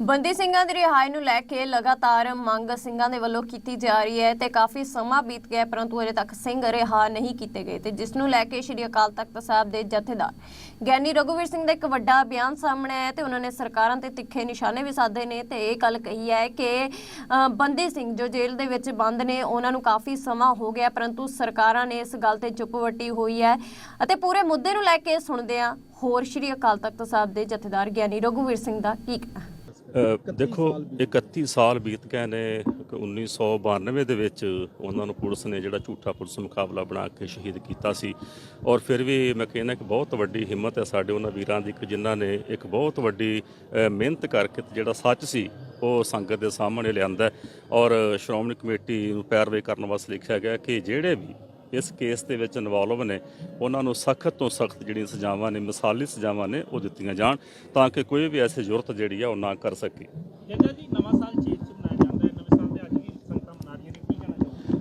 ਬੰਦੀ ਸਿੰਘਾਂ ਦੀ ਰਿਹਾਈ ਨੂੰ ਲੈ ਕੇ ਲਗਾਤਾਰ ਮੰਗ ਸਿੰਘਾਂ ਦੇ ਵੱਲੋਂ ਕੀਤੀ ਜਾ ਰਹੀ ਹੈ ਤੇ ਕਾਫੀ ਸਮਾਂ ਬੀਤ ਗਿਆ ਪਰੰਤੂ ਅਜੇ ਤੱਕ ਸਿੰਘ ਰਿਹਾ ਨਹੀਂ ਕੀਤੇ ਗਏ ਤੇ ਜਿਸ ਨੂੰ ਲੈ ਕੇ ਸ਼੍ਰੀ ਅਕਾਲ ਤਖਤ ਸਾਹਿਬ ਦੇ ਜਥੇਦਾਰ ਗਿਆਨੀ ਰਘੁਵੀਰ ਸਿੰਘ ਦਾ ਇੱਕ ਵੱਡਾ ਬਿਆਨ ਸਾਹਮਣੇ ਆਇਆ ਤੇ ਉਹਨਾਂ ਨੇ ਸਰਕਾਰਾਂ ਤੇ ਤਿੱਖੇ ਨਿਸ਼ਾਨੇ ਵੀ ਸਾਧੇ ਨੇ ਤੇ ਇਹ ਗੱਲ ਕਹੀ ਹੈ ਕਿ ਬੰਦੀ ਸਿੰਘ ਜੋ ਜੇਲ੍ਹ ਦੇ ਵਿੱਚ ਬੰਦ ਨੇ, ਉਹਨਾਂ ਨੂੰ ਕਾਫੀ ਸਮਾਂ ਹੋ ਗਿਆ, ਪਰੰਤੂ ਸਰਕਾਰਾਂ ਨੇ ਇਸ ਗੱਲ ਤੇ ਚੁੱਪ ਵੱਟੀ ਹੋਈ ਹੈ ਅਤੇ ਪੂਰੇ ਮੁੱਦੇ ਨੂੰ ਲੈ ਕੇ ਸੁਣਦੇ ਆ ਹੋਰ ਸ਼੍ਰੀ ਅਕਾਲ ਤਖਤ ਸਾਹਿਬ ਦੇ ਜਥੇਦਾਰ ਗਿਆਨੀ ਰਘੁਵੀਰ ਸਿੰਘ ਦਾ ਕੀ ਕਹਿਣਾ ਦੇਖੋ 31 ਸਾਲ ਬੀਤ ਗਏ ਨੇ ਇੱਕ 1992 ਦੇ ਵਿੱਚ ਉਹਨਾਂ ਨੂੰ ਪੁਲਿਸ ਨੇ ਜਿਹੜਾ ਝੂਠਾ ਪੁਲਿਸ ਮੁਕਾਬਲਾ ਬਣਾ ਕੇ ਸ਼ਹੀਦ ਕੀਤਾ ਸੀ। ਔਰ ਫਿਰ ਵੀ ਮੈਂ ਕਹਿੰਦਾ ਕਿ ਬਹੁਤ ਵੱਡੀ ਹਿੰਮਤ ਹੈ ਸਾਡੇ ਉਹਨਾਂ ਵੀਰਾਂ ਦੀ ਕਿ ਜਿਨ੍ਹਾਂ ਨੇ ਇੱਕ ਬਹੁਤ ਵੱਡੀ ਮਿਹਨਤ ਕਰਕੇ ਜਿਹੜਾ ਸੱਚ ਸੀ ਉਹ ਸੰਗਤ ਦੇ ਸਾਹਮਣੇ ਲਿਆਂਦਾ ਔਰ ਸ਼੍ਰੋਮਣੀ ਕਮੇਟੀ ਨੂੰ ਪੈਰਵੇ ਕਰਨ ਵਾਸਤੇ ਲਿਖਿਆ ਗਿਆ ਕਿ ਜਿਹੜੇ ਵੀ ਇਸ ਕੇਸ ਦੇ ਵਿੱਚ ਇਨਵੋਲਵ ਨੇ, ਉਹਨਾਂ ਨੂੰ ਸਖਤ ਤੋਂ ਸਖਤ ਜਿਹੜੀਆਂ ਸਜ਼ਾਵਾਂ ਨੇ, ਮਿਸਾਲੀ ਸਜ਼ਾਵਾਂ ਨੇ, ਉਹ ਦਿੱਤੀਆਂ ਜਾਣ ਤਾਂ ਕਿ ਕੋਈ ਵੀ ਐਸੀ ਜ਼ਰੂਰਤ ਜਿਹੜੀ ਆ ਉਹ ਨਾ ਕਰ ਸਕੇ। ਜੱਜਾ ਜੀ, ਨਵਾਂ ਸਾਲ ਚ ਮਨਾਇਆ ਜਾਂਦਾ ਹੈ ਨਵੇਂ ਸਾਲ ਦੇ ਅੱਜ ਵੀ ਸੰਗਤਾਂ ਮਨਾ ਰਹੀਆਂ ਨੇ ਕੀ ਕਹਿਣਾ ਚਾਹੋਗੇ ਅ,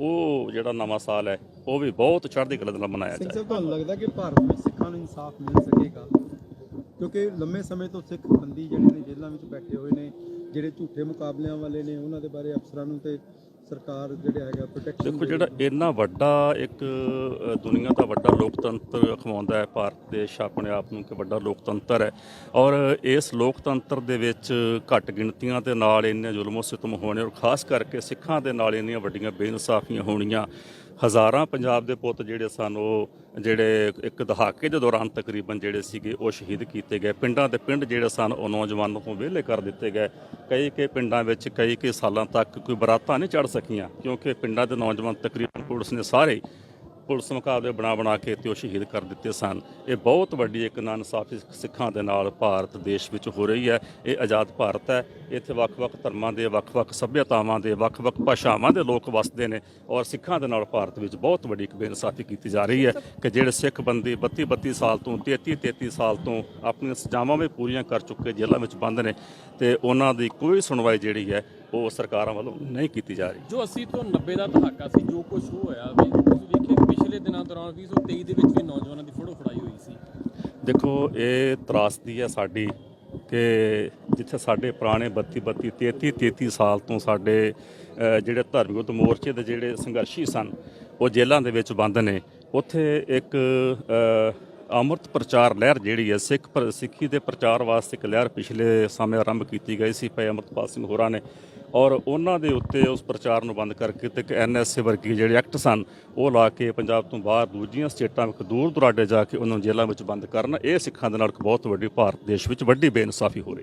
ਉਹ ਜਿਹੜਾ ਨਵਾਂ ਸਾਲ ਹੈ ਉਹ ਵੀ ਬਹੁਤ ਚੜ੍ਹਦੀ ਕਲਾ ਨਾਲ ਮਨਾਇਆ ਸਿੰਘ ਜਾਏ। ਸਾਹਿਬ ਤੁਹਾਨੂੰ ਲੱਗਦਾ ਕਿ ਭਾਰਤ ਵਿੱਚ ਸਿੱਖਾਂ ਨੂੰ ਇਨਸਾਫ ਮਿਲ ਸਕੇਗਾ? ਕਿਉਂਕਿ ਲੰਮੇ ਸਮੇਂ ਤੋਂ ਸਿੱਖ ਬੰਦੀ ਜਿਹੜੇ ਨੇ ਜੇਲ੍ਹਾਂ ਵਿੱਚ ਬੈਠੇ ਹੋਏ ਨੇ ਜਿਹੜੇ ਝੂਠੇ ਮੁਕਾਬਲਿਆਂ ਵਾਲੇ ਨੇ ਉਹਨਾਂ ਦੇ ਬਾਰੇ ਅਫਸਰਾਂ ਨੂੰ ਤੇ ਸਰਕਾਰ ਜਿਹੜੇ ਹੈਗਾ ਪ੍ਰੋਟੈਕਸ਼ਨ ਦੇਖੋ ਜਿਹੜਾ ਇੰਨਾ ਵੱਡਾ ਇੱਕ ਦੁਨੀਆ ਦਾ ਵੱਡਾ ਲੋਕਤੰਤਰ ਅਖਵਾਉਂਦਾ ਹੈ ਭਾਰਤ ਦੇਸ਼ ਆਪਣੇ ਆਪ ਨੂੰ ਕਿ ਵੱਡਾ ਲੋਕਤੰਤਰ ਹੈ। ਔਰ ਇਸ ਲੋਕਤੰਤਰ ਦੇ ਵਿੱਚ ਘੱਟ ਗਿਣਤੀਆਂ ਦੇ ਨਾਲ ਇੰਨੇ ਜ਼ੁਲਮੋ ਸਿਤਮ ਹੋਣੇ ਔਰ ਖਾਸ ਕਰਕੇ ਸਿੱਖਾਂ ਦੇ ਨਾਲ ਇੰਨੀਆਂ ਵੱਡੀਆਂ ਬੇਇਨਸਾਫੀਆਂ ਹੋਣੀਆਂ। ਹਜ਼ਾਰਾਂ ਪੰਜਾਬ ਦੇ ਪੁੱਤ ਜਿਹੜੇ ਸਨ ਉਹ ਜਿਹੜੇ ਇੱਕ ਦਹਾਕੇ ਦੇ ਦੌਰਾਨ ਤਕਰੀਬਨ ਜਿਹੜੇ ਸੀਗੇ ਉਹ ਸ਼ਹੀਦ ਕੀਤੇ ਗਏ। ਪਿੰਡਾਂ ਦੇ ਪਿੰਡ ਜਿਹੜੇ ਸਨ ਉਹ ਨੌਜਵਾਨਾਂ ਤੋਂ ਵਿਹਲੇ ਕਰ ਦਿੱਤੇ ਗਏ। ਕਈ ਕਈ ਪਿੰਡਾਂ ਵਿੱਚ ਕਈ ਕਈ ਸਾਲਾਂ ਤੱਕ ਕੋਈ ਬਰਾਤਾਂ ਨਹੀਂ ਚੜ ਸਕੀਆਂ ਕਿਉਂਕਿ ਪਿੰਡਾਂ ਦੇ ਨੌਜਵਾਨ ਤਕਰੀਬਨ ਪੁਲਿਸ ਨੇ ਸਾਰੇ ਪੁਲਿਸ ਮੁਕਾਬਲੇ ਬਣਾ ਬਣਾ ਕੇ ਤੇ ਉਹ ਸ਼ਹੀਦ ਕਰ ਦਿੱਤੇ ਸਨ। ਇਹ ਬਹੁਤ ਵੱਡੀ ਇੱਕ ਨਾਇਨਸਾਫੀ ਸਿੱਖਾਂ ਦੇ ਨਾਲ ਭਾਰਤ ਦੇਸ਼ ਵਿੱਚ ਹੋ ਰਹੀ ਹੈ। ਇਹ ਆਜ਼ਾਦ ਭਾਰਤ ਹੈ। ਇੱਥੇ ਵੱਖ-ਵੱਖ ਧਰਮਾਂ ਦੇ, ਵੱਖ-ਵੱਖ ਸੱਭਿਅਤਾਵਾਂ ਦੇ, ਵੱਖ-ਵੱਖ ਭਾਸ਼ਾਵਾਂ ਦੇ ਲੋਕ ਵਸਦੇ ਨੇ ਔਰ ਸਿੱਖਾਂ ਦੇ ਨਾਲ ਭਾਰਤ ਵਿੱਚ ਬਹੁਤ ਵੱਡੀ ਇੱਕ ਬੇਇਨਸਾਫੀ ਕੀਤੀ ਜਾ ਰਹੀ ਹੈ ਕਿ ਜਿਹੜੇ ਸਿੱਖ ਬੰਦੇ 32 32 ਸਾਲ ਤੋਂ 33 33 ਸਾਲ ਤੋਂ ਆਪਣੀਆਂ ਸਜ਼ਾਵਾਂ ਵੀ ਪੂਰੀਆਂ ਕਰ ਚੁੱਕੇ, ਜੇਲ੍ਹਾਂ ਵਿੱਚ ਬੰਦ ਨੇ ਤੇ ਉਹਨਾਂ ਦੀ ਕੋਈ ਸੁਣਵਾਈ ਜਿਹੜੀ ਹੈ ਉਹ ਸਰਕਾਰਾਂ ਵੱਲੋਂ ਨਹੀਂ ਕੀਤੀ ਜਾ ਰਹੀ। ਜੋ 80 ਤੋਂ 90 ਦਾ ਦਹਾਕਾ ਸੀ, ਜੋ ਕੁਝ ਹੋਇਆ ਵੀ ਤੁਸੀਂ ਵੇਖਿਆ ਕਿ ਪਿਛਲੇ ਦਿਨਾਂ ਦੌਰਾਨ 2023 ਦੇ ਵਿੱਚ ਵੀ ਨੌਜਵਾਨਾਂ ਦੀ ਫੜੋ ਫੜਾਈ ਹੋਈ ਸੀ। ਦੇਖੋ ਇਹ ਤਰਾਸਦੀ ਹੈ ਸਾਡੀ ਕਿ ਜਿੱਥੇ ਸਾਡੇ ਪੁਰਾਣੇ 32 32 33 33 ਸਾਲ ਤੋਂ ਸਾਡੇ ਜਿਹੜੇ ਧਾਰਮਿਕ ਉਤ ਮੋਰਚੇ ਦੇ ਜਿਹੜੇ ਸੰਘਰਸ਼ੀ ਸਨ ਉਹ ਜੇਲ੍ਹਾਂ ਦੇ ਵਿੱਚ ਬੰਦ ਨੇ। ਉੱਥੇ ਇੱਕ ਅ, ਅੰਮ੍ਰਿਤ ਪ੍ਰਚਾਰ ਲਹਿਰ ਜਿਹੜੀ ਹੈ ਸਿੱਖ ਪਰ ਸਿੱਖੀ ਦੇ ਪ੍ਰਚਾਰ ਵਾਸਤੇ ਇੱਕ ਲਹਿਰ ਪਿਛਲੇ ਸਮੇਂ ਆਰੰਭ ਕੀਤੀ ਗਈ ਸੀ ਭਾਈ ਅੰਮ੍ਰਿਤਪਾਲ ਸਿੰਘ ਹੋਰਾਂ ਨੇ। ਔਰ ਉਹਨਾਂ ਦੇ ਉੱਤੇ ਉਸ ਪ੍ਰਚਾਰ ਨੂੰ ਬੰਦ ਕਰਕੇ ਤੇ ਇੱਕ ਐਨਐਸਏ ਵਰਗੀ ਜਿਹੜੇ ਐਕਟ ਸਨ, ਉਹ ਲਾ ਕੇ ਪੰਜਾਬ ਤੋਂ ਬਾਹਰ ਦੂਜੀਆਂ ਸਟੇਟਾਂ ਵਿੱਚ ਦੂਰ ਦੁਰਾਡੇ ਜਾ ਕੇ ਉਹਨਾਂ ਨੂੰ ਜੇਲ੍ਹਾਂ ਵਿੱਚ ਬੰਦ ਕਰਨ, ਇਹ ਸਿੱਖਾਂ ਦੇ ਨਾਲ ਇੱਕ ਬਹੁਤ ਵੱਡੀ ਭਾਰਤ ਦੇਸ਼ ਵਿੱਚ ਵੱਡੀ ਬੇਇਨਸਾਫੀ ਹੋ ਰਹੀ